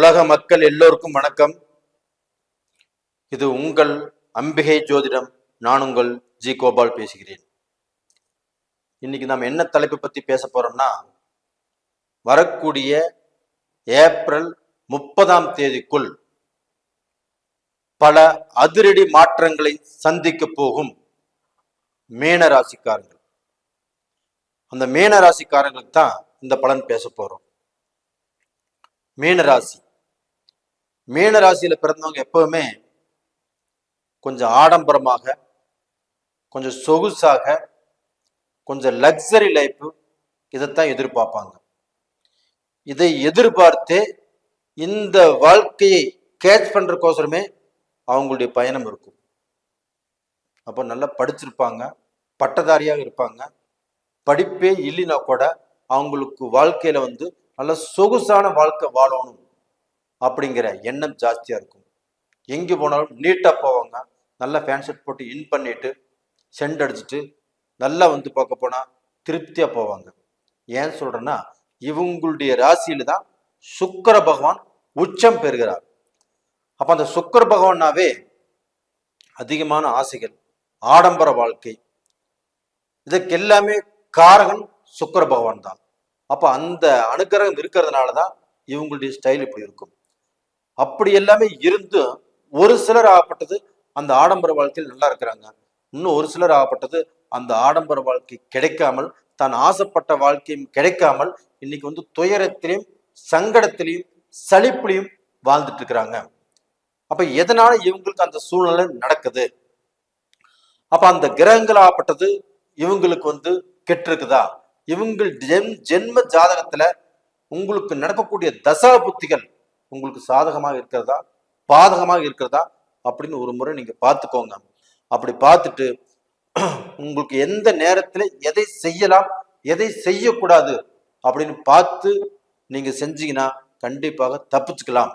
உலக மக்கள் எல்லோருக்கும் வணக்கம். இது உங்கள் அம்பிகை ஜோதிடம். நான் உங்கள் ஜி கோபால் பேசுகிறேன். இன்னைக்கு நாம் என்ன தலைப்பு பத்தி பேச போறோம்னா வரக்கூடிய ஏப்ரல் முப்பதாம் தேதிக்குள் பல அதிரடி மாற்றங்களை சந்திக்க போகும் மேன ராசிக்காரங்கள் அந்த மேன ராசிக்காரங்களுக்கு தான் இந்த பலன் பேச போறோம். மீனராசி மீன ராசியில பிறந்தவங்க எப்பவுமே கொஞ்சம் ஆடம்பரமாக கொஞ்சம் சொகுசாக கொஞ்சம் லக்ஸரி லைஃப் இதைத்தான் எதிர்பார்ப்பாங்க. இதை எதிர்பார்த்தே இந்த வாழ்க்கையை கேட்ச் பண்றதுக்கோசரமே அவங்களுடைய பயணம் இருக்கும். அப்போ நல்லா படிச்சிருப்பாங்க பட்டதாரியாக இருப்பாங்க. படிப்பே இல்லைனா கூட அவங்களுக்கு வாழ்க்கையில வந்து நல்ல சொகுசான வாழ்க்கை வாழணும். அப்படிங்கிற எண்ணம் ஜாஸ்தியாக இருக்கும். எங்கே போனாலும் நீட்டாக போவாங்க. நல்லா ஃபேன் ஷர்ட் போட்டு இன் பண்ணிட்டு சென்ட் அடிச்சுட்டு நல்லா வந்து பார்க்க போனால் திருப்தியாக போவாங்க. ஏன் சொல்கிறேன்னா இவங்களுடைய ராசியில் தான் சுக்கர பகவான் உச்சம் பெறுகிறார். அப்போ அந்த சுக்கர பகவான்னாவே அதிகமான ஆசைகள் ஆடம்பர வாழ்க்கை. இதுக்கு எல்லாமே காரகன் சுக்கர பகவான் தான். அப்போ அந்த அனுகிரகம் இருக்கிறதுனால தான் இவங்களுடைய ஸ்டைல் இப்படி இருக்கும். அப்படி எல்லாமே இருந்து ஒரு சிலர் ஆகப்பட்டது அந்த ஆடம்பர வாழ்க்கையில் நல்லா இருக்கிறாங்க. இன்னும் ஒரு சிலர் ஆகப்பட்டது அந்த ஆடம்பர வாழ்க்கை கிடைக்காமல் தான் ஆசைப்பட்ட வாழ்க்கையும் கிடைக்காமல் இன்னைக்கு வந்து துயரத்திலையும் சங்கடத்திலையும் சளிப்புலையும் வாழ்ந்துட்டு இருக்கிறாங்க. அப்ப எதனால இவங்களுக்கு அந்த சூழ்நிலை நடக்குது? அப்ப அந்த கிரகங்கள் ஆகப்பட்டது இவங்களுக்கு வந்து கெட்டிருக்குதா? இவங்கள் ஜென் ஜென்ம ஜாதகத்துல உங்களுக்கு நடக்கக்கூடிய தசா புத்திகள் உங்களுக்கு சாதகமாக இருக்கிறதா? பாதகமாக இருக்கிறதா? அப்படின்னு ஒரு முறை நீங்க பார்த்துக்கோங்க. அப்படி பார்த்துட்டு உங்களுக்கு எந்த நேரத்தில் எதை செய்யலாம் எதை செய்யக்கூடாது அப்படின்னு பார்த்து நீங்க செஞ்சீங்கன்னா கண்டிப்பாக தப்பிச்சுக்கலாம்.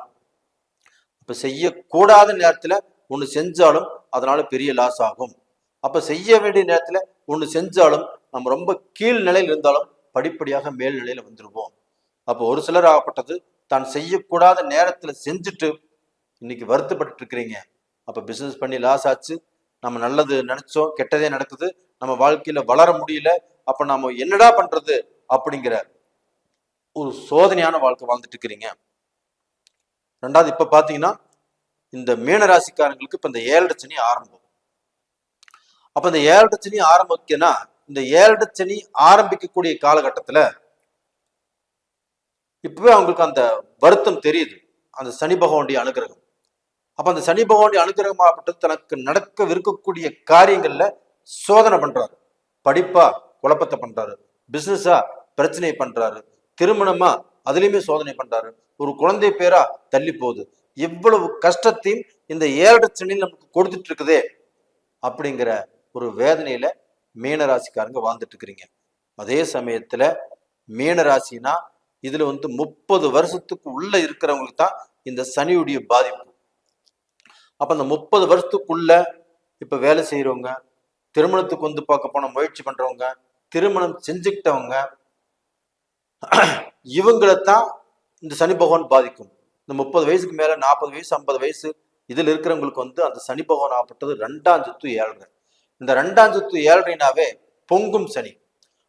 அப்ப செய்யக்கூடாத நேரத்துல ஒண்ணு செஞ்சாலும் அதனால பெரிய லாஸ் ஆகும். அப்ப செய்ய வேண்டிய நேரத்துல ஒண்ணு செஞ்சாலும் நம்ம ரொம்ப கீழ்நிலையில் இருந்தாலும் படிப்படியாக மேல்நிலையில் வந்துடுவோம் வந்துருவோம். அப்போ ஒரு சிலர் ஆகப்பட்டது தான் செய்யக்கூடாத நேரத்துல செஞ்சுட்டு இன்னைக்கு வருத்தப்பட்டு இருக்கிறீங்க அப்ப பிசினஸ் பண்ணி லாஸ் ஆச்சு. நம்ம நல்லது நினைச்சோம் கெட்டதே நடக்குது. நம்ம வாழ்க்கையில வளர முடியல. அப்ப நாம என்னடா பண்றது அப்படிங்கிற ஒரு சோதனையான வாழ்க்கை வாழ்ந்துட்டு இருக்கிறீங்க ரெண்டாவது இப்ப பாத்தீங்கன்னா இந்த மீன ராசிக்காரங்களுக்கு இப்ப இந்த ஏழரை சனி ஆரம்பம். அப்ப இந்த ஏழரை சனி ஆரம்பிக்கனா இந்த ஏழரை சனி ஆரம்பிக்கக்கூடிய காலகட்டத்துல இப்பவே அவங்களுக்கு அந்த வருத்தம் தெரியுது. அந்த சனி பகவானுடைய அனுகிரகம். அப்ப அந்த சனி பகவானுடைய அனுகிரகமாகப்பட்டது தனக்கு நடக்கவிருக்கக்கூடிய காரியங்கள்ல சோதனை பண்றாரு. படிப்பா குழப்பத்தை பண்றாரு. பிசினஸா பிரச்சனை பண்றாரு. திருமணமா அதுலயுமே சோதனை பண்றாரு. ஒரு குழந்தை பேரா தள்ளி போகுது. எவ்வளவு கஷ்டத்தையும் இந்த ஏழரை சனி நமக்கு கொடுத்துட்டு இருக்குதே அப்படிங்கிற ஒரு வேதனையில மீனராசிக்காரங்க வாழ்ந்துட்டு இருக்கிறீங்க. அதே சமயத்துல மீனராசினா இதுல வந்து முப்பது வருஷத்துக்கு உள்ள இருக்கிறவங்களுக்கு தான் இந்த சனியுடைய பாதிப்பு. அப்ப அந்த முப்பது வருஷத்துக்குள்ள இப்போ வேலை செய்யறவங்க திருமணத்துக்கு வந்து பார்க்க போன முயற்சி பண்றவங்க திருமணம் செஞ்சுக்கிட்டவங்க இவங்களைத்தான் இந்த சனி பகவான் பாதிக்கும். இந்த முப்பது வயசுக்கு மேல நாற்பது வயசு ஐம்பது வயசு இதில் இருக்கிறவங்களுக்கு வந்து அந்த சனி பகவான் ஆப்பட்டது ரெண்டாம் சுத்து ஏழரை. இந்த ரெண்டாம் சுத்து ஏழரைனாவே பொங்கும் சனி.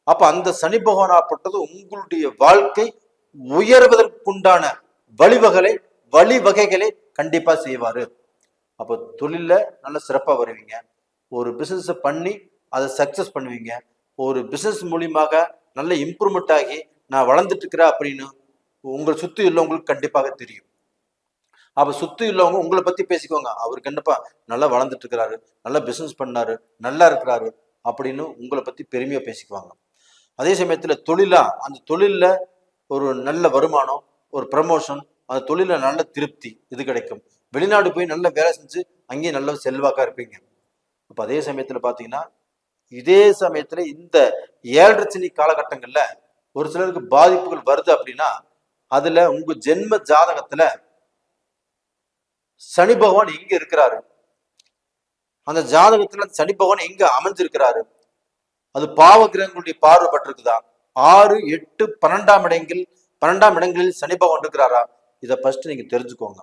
அப்ப அந்த சனி பகவான் ஆப்பட்டது உங்களுடைய வாழ்க்கை உயர்வதற்குண்டான வழிவகளை வழிவகைகளை கண்டிப்பா செய்வாரு. அப்போ தொழில நல்ல சிறப்பா வருவீங்க. ஒரு பிசினஸ் பண்ணி அதை சக்சஸ் பண்ணுவீங்க. ஒரு பிசினஸ் மூலியமாக நல்ல இம்ப்ரூவ்மெண்ட் ஆகி நான் வளர்ந்துட்டு இருக்கிறேன் அப்படின்னு உங்களை சுத்தி உள்ளவங்களுக்கு கண்டிப்பாக தெரியும். அப்ப சுத்தி உள்ளவங்க உங்களை பத்தி பேசிக்கோங்க. அவருக்கு என்னப்பா நல்லா வளர்ந்துட்டு இருக்கிறாரு. நல்லா பிசினஸ் பண்ணாரு. நல்லா இருக்கிறாரு அப்படின்னு உங்களை பத்தி பெருமையா பேசிக்குவாங்க. அதே சமயத்துல தொழிலா அந்த தொழில்ல ஒரு நல்ல வருமானம் ஒரு ப்ரமோஷன் அந்த தொழில நல்ல திருப்தி இது கிடைக்கும். வெளிநாடு போய் நல்ல வேலை செஞ்சு அங்கேயும் நல்ல செல்வாக்கா இருப்பீங்க. அப்ப அதே சமயத்துல பாத்தீங்கன்னா இதே சமயத்துல இந்த ஏழரை சனி காலகட்டங்கள்ல ஒரு சிலருக்கு பாதிப்புகள் வருது அப்படின்னா அதுல உங்க ஜென்ம ஜாதகத்துல சனி பகவான் எங்க இருக்கிறாரு? அந்த ஜாதகத்துல சனி பகவான் எங்க அமைஞ்சிருக்கிறாரு? அது பாவ கிரகங்களுடைய பார்வைப்பட்டிருக்குதா? ஆறு எட்டு பன்னெண்டாம் இடங்கள் பன்னெண்டாம் இடங்களில் சனி பகவான் இருக்கிறாரா? இதை ஃபர்ஸ்ட் நீங்க தெரிஞ்சுக்கோங்க.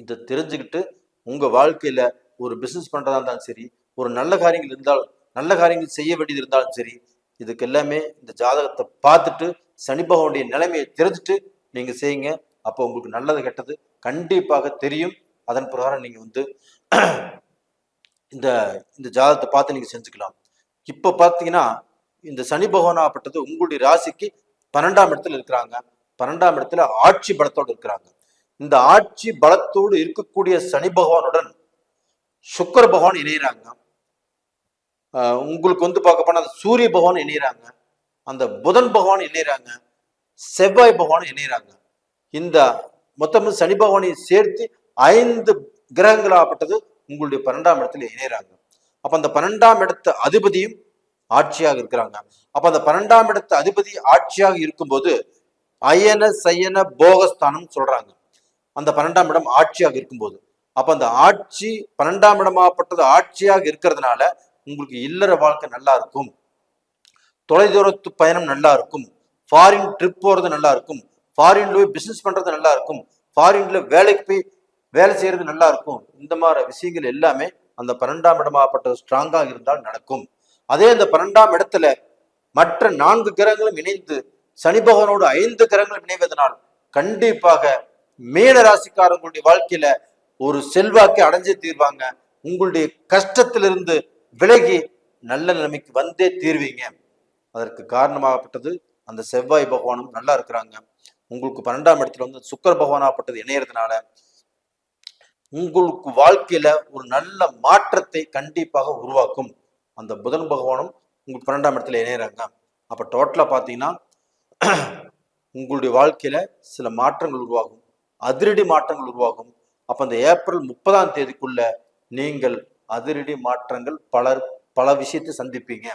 இதை தெரிஞ்சுக்கிட்டு உங்க வாழ்க்கையில ஒரு பிசினஸ் பண்றதா இருந்தாலும் சரி ஒரு நல்ல காரியங்கள் இருந்தால் நல்ல காரியங்கள் செய்ய வேண்டியது இருந்தாலும் சரி இதுக்கு எல்லாமே இந்த ஜாதகத்தை பார்த்துட்டு சனி பகவானுடைய நிலைமையை தெரிஞ்சுட்டு நீங்க செய்யுங்க. அப்போ உங்களுக்கு நல்லது கெட்டது கண்டிப்பாக தெரியும். அதன் பிரகாரம் நீங்க வந்து இந்த இந்த ஜாதகத்தை பார்த்து நீங்க செஞ்சுக்கலாம். இப்போ பார்த்தீங்கன்னா இந்த சனி பகவானாகப்பட்டது உங்களுடைய ராசிக்கு பன்னெண்டாம் இடத்துல இருக்கிறாங்க. பன்னெண்டாம் இடத்துல ஆட்சி பலத்தோடு இருக்கிறாங்க. இந்த ஆட்சி பலத்தோடு இருக்கக்கூடிய சனி பகவானுடன் சுக்கர பகவான் இணையிறாங்க. உங்களுக்கு வந்து பார்க்க போனா சூரிய பகவான் இணையிறாங்க. அந்த புதன் பகவான் இணையிறாங்க. செவ்வாய் பகவான் இணையிறாங்க. இந்த மொத்தம் சனி பகவானை சேர்த்து ஐந்து கிரகங்களாகப்பட்டது உங்களுடைய பன்னெண்டாம் இடத்துல இணையிறாங்க. அப்ப அந்த பன்னெண்டாம் இடத்து அதிபதியும் ஆட்சியாக இருக்கிறாங்க. அப்ப அந்த பன்னெண்டாம் இடத்து அதிபதி ஆட்சியாக இருக்கும்போது அயன சயன போகஸ்தானம் சொல்றாங்க. அந்த பன்னெண்டாம் இடம் ஆட்சியாக இருக்கும்போது. அப்ப அந்த ஆட்சி பன்னெண்டாம் இடமாகப்பட்டது ஆட்சியாக இருக்கிறதுனால உங்களுக்கு இல்லற வாழ்க்கை நல்லா இருக்கும். தொலைதூரத்து பயணம் நல்லா இருக்கும். ஃபாரின் ட்ரிப் போறது நல்லா இருக்கும். ஃபாரின்ல போய் பிசினஸ் பண்றது நல்லா இருக்கும். ஃபாரின்ல வேலைக்கு போய் வேலை செய்யறது நல்லா இருக்கும். இந்த மாதிரி விஷயங்கள் எல்லாமே அந்த பன்னெண்டாம் இடமாகப்பட்டது ஸ்ட்ராங்காக இருந்தால் நடக்கும். அதே அந்த பன்னெண்டாம் இடத்துல மற்ற நான்கு கிரகங்களும் இணைந்து சனி பகவானோடு ஐந்து கிரகங்களும் இணைவதனால் கண்டிப்பாக மீன ராசிக்காரங்களுடைய வாழ்க்கையில ஒரு செல்வாக்கை அடைஞ்சே தீர்வாங்க. உங்களுடைய கஷ்டத்திலிருந்து விலகி நல்ல நிலைமைக்கு வந்தே தீர்வீங்க. அதற்கு காரணமாகப்பட்டது அந்த செவ்வாய் பகவானும் நல்லா இருக்கிறாங்க. உங்களுக்கு பன்னெண்டாம் இடத்துல வந்து சுக்கர பகவானாகப்பட்டது இணையறதுனால உங்களுக்கு வாழ்க்கையில ஒரு நல்ல மாற்றத்தை கண்டிப்பாக உருவாக்கும். அந்த புதன் பகவானும் உங்களுக்கு பன்னெண்டாம் இடத்துல இணையிறாங்க. அப்போ டோட்டலாக பார்த்தீங்கன்னா உங்களுடைய வாழ்க்கையில் சில மாற்றங்கள் உருவாகும். அதிரடி மாற்றங்கள் உருவாகும். அப்போ அந்த ஏப்ரல் முப்பதாம் தேதிக்குள்ள நீங்கள் அதிரடி மாற்றங்கள் பலர் பல விஷயத்தை சந்திப்பீங்க.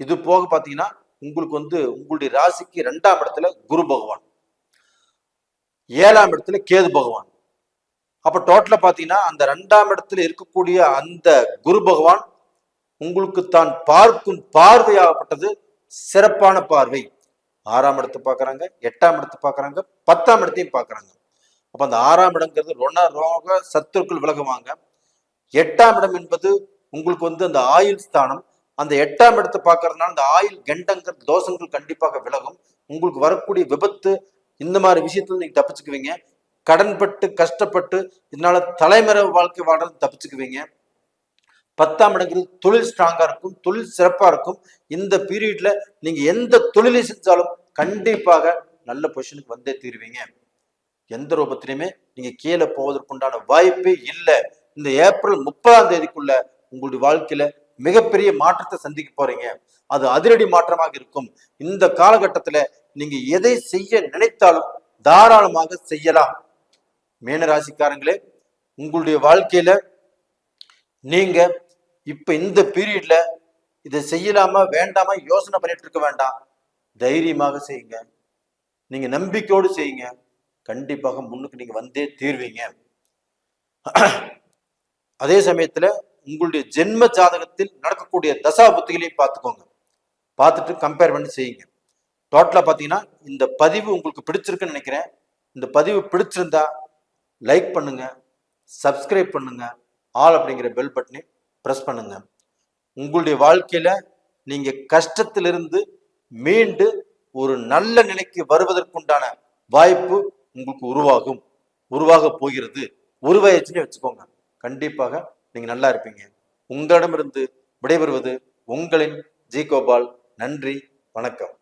இது போக பார்த்தீங்கன்னா உங்களுக்கு வந்து உங்களுடைய ராசிக்கு ரெண்டாம் இடத்துல குரு பகவான். ஏழாம் இடத்துல கேது பகவான். அப்ப டோட்டலா பாத்தீங்கன்னா அந்த ரெண்டாம் இடத்துல இருக்கக்கூடிய அந்த குரு பகவான் உங்களுக்கு தான் பார்க்கும் பார்வையாகப்பட்டது சிறப்பான பார்வை. ஆறாம் இடத்தை பார்க்குறாங்க எட்டாம் இடத்தை பார்க்குறாங்க பத்தாம் இடத்தையும் பார்க்குறாங்க. அப்போ அந்த ஆறாம் இடங்கிறது ரொண ரோக சத்துருக்குள் விலகுவாங்க. எட்டாம் இடம் என்பது உங்களுக்கு வந்து அந்த ஆயுள் ஸ்தானம். அந்த எட்டாம் இடத்தை பார்க்கறதுனால அந்த ஆயுள் கெண்டங்கிற தோஷங்கள் கண்டிப்பாக விலகும். உங்களுக்கு வரக்கூடிய விபத்து இந்த மாதிரி விஷயத்துல நீங்க தப்பிச்சுக்குவீங்க. கடன்பட்டு கஷ்டப்பட்டு இதனால தலைமறை வாழ்க்கை வாழ்றது தப்பிச்சுக்குவீங்க. பத்தாம் இடங்கிறது தொழில் ஸ்ட்ராங்காக இருக்கும் தொழில் சிறப்பாக இருக்கும். இந்த பீரியட்ல நீங்கள் எந்த தொழிலை செஞ்சாலும் கண்டிப்பாக நல்ல பொசிஷனுக்கு வந்தே தீருவீங்க. எந்த ரூபத்திலையுமே நீங்கள் கீழே போவதற்குண்டான வாய்ப்பே இல்லை. இந்த ஏப்ரல் முப்பதாம் தேதிக்குள்ள உங்களுடைய வாழ்க்கையில மிகப்பெரிய மாற்றத்தை சந்திக்க போறீங்க. அது அதிரடி மாற்றமாக இருக்கும். இந்த காலகட்டத்துல நீங்க எதை செய்ய நினைத்தாலும் தாராளமாக செய்யலாம். மீனராசிக்காரங்களே உங்களுடைய வாழ்க்கையில நீங்க இப்ப இந்த பீரியட்ல இதை செய்யலாமா வேண்டாமா யோசனை பண்ணிட்டு இருக்க வேண்டாம். தைரியமாக செய்யுங்க. நீங்க நம்பிக்கையோடு செய்யுங்க. கண்டிப்பாக முன்னுக்கு நீங்க வந்தே தீர்வீங்க. அதே சமயத்துல உங்களுடைய ஜென்ம ஜாதகத்தில் நடக்கக்கூடிய தசா புத்திகளையும் பார்த்துக்கோங்க. பார்த்துட்டு கம்பேர் பண்ணி செய்யுங்க. டோட்டலாக பார்த்தீங்கன்னா இந்த பதிவு உங்களுக்கு பிடிச்சிருக்குன்னு நினைக்கிறேன். இந்த பதிவு பிடிச்சிருந்தா லைக் பண்ணுங்க சப்ஸ்கிரைப் பண்ணுங்கள் ஆல் அப்படிங்கிற பெல் பட்டனை ப்ரெஸ் பண்ணுங்க. உங்களுடைய வாழ்க்கையில நீங்க கஷ்டத்திலிருந்து மீண்டு ஒரு நல்ல நிலைக்கு வருவதற்குண்டான வாய்ப்பு உங்களுக்கு உருவாகும். உருவாக போகிறது. உருவாயிடுச்சுன்னு வச்சுக்கோங்க. கண்டிப்பாக நீங்க நல்லா இருப்பீங்க. உங்களிடமிருந்து விடைபெறுவது உங்களின் ஜி கோபால் நன்றி. வணக்கம்.